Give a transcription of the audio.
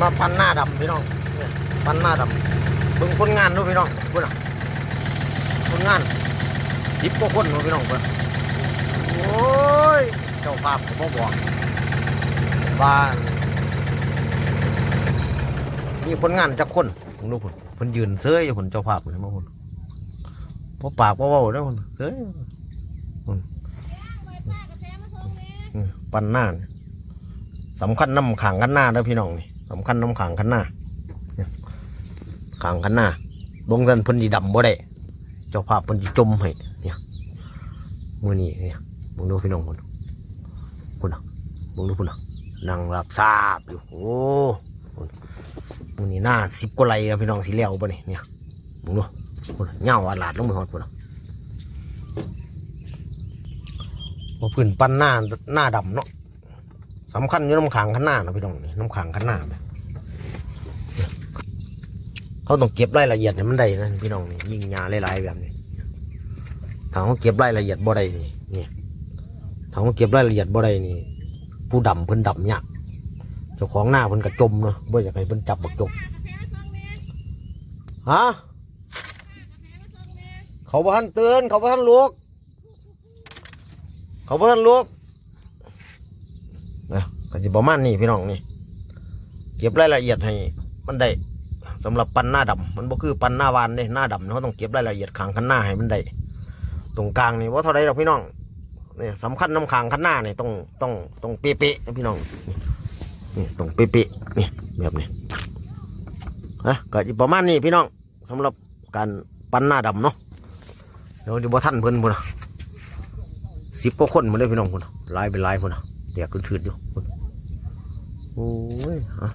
มาปันหน้าดำพี่น้องปันหน้าดำเบิ่งคนงานดูพี่น้องเพิ่นน่ะคนงานสิบกว่าคนดูพี่น้องเพิ่นโอ้ยเจ้าภาพก็บ่บอกบ้านมีคนงานจักคนผมดูพุ่นเพิ่นยืนเซ้ยอยู่พุ่นเจ้าภาพพุ่มาพุ่นบ่ปากบ่เว้าเด้อพุ่นเซ้ยอืมปันหน้าสำคัญน้ำขางกันหน้าเด้อพี่น้องนี่ สำคัญน้ำขางกันหน้าขางกันหน้าบงสันพิ่นดีดำบ่ได้ เจ้าภาพพิ่นสิจมให้เนี่ยมือนี้เนี่ยมึงดูพี่น้องพุ่นพุ่นน่ะมึงดูพุ่นน่ะนั่งรับทราบอยู่โอ้พุ่นมื้อนี้หน้าสิบกว่าไหลแล้วพี่น้องสิแล้วบ่นี่เนี่ยมึงดูพุ่นเงาอาลาดลงไปฮอดพุ่นน่ะว่าพื้นปั้นหน้าหน้าดำเนาะ สำคัญอยู่น้ำขังข้างหน้านะพี่น้องนี่น้ำขังข้างหน้าเขาต้องเก็บรายละเอียดเนี่ยมันได้นะพี่น้องนี่ยิงยาหลายๆแบบนี้ถ้าเขาเก็บรายละเอียดบ่ได้นี่นี่ถ้าเขาเก็บรายละเอียดบ่ได้นี่ ผู้ดำเพิ่นดำยากเจ้าของหน้าเพิ่นกระจมเนาะบ่อยากให้เพิ่นจับบักจกฮะเขาบ่ทันเตือนเขาบ่ทันลุกเขาเพิ่นลูก นะก็จะประมาณนี้พี่น้องนี่เก็บรายละเอียดให้มันได้สำหรับปันหน้าดำมันบ่คือปันหน้าวานเด้หน้าดำเขาต้องเก็บรายละเอียดขางคันหน้าให้มันได้ตรงกลางนี่ว่าเท่าไรหรอพี่น้องเนี่ยสำคัญน้ำขางคันหน้าเนี่ยต้องต้องต้องเป๊ะๆพี่น้องนี่ต้องเป๊ะๆนี่แบบนี้นะก็จะประมาณนี้พี่น้องสำหรับการปันหน้าดำเนาะเดี๋ยวจะบ่ทันเพิ่นพุ่นะสิบกว่าคนมาเลยพี่น้องคนลายเป็นลายคนนะ เดี๋ยวขึ้นถืดอยู่โอ้ยฮะ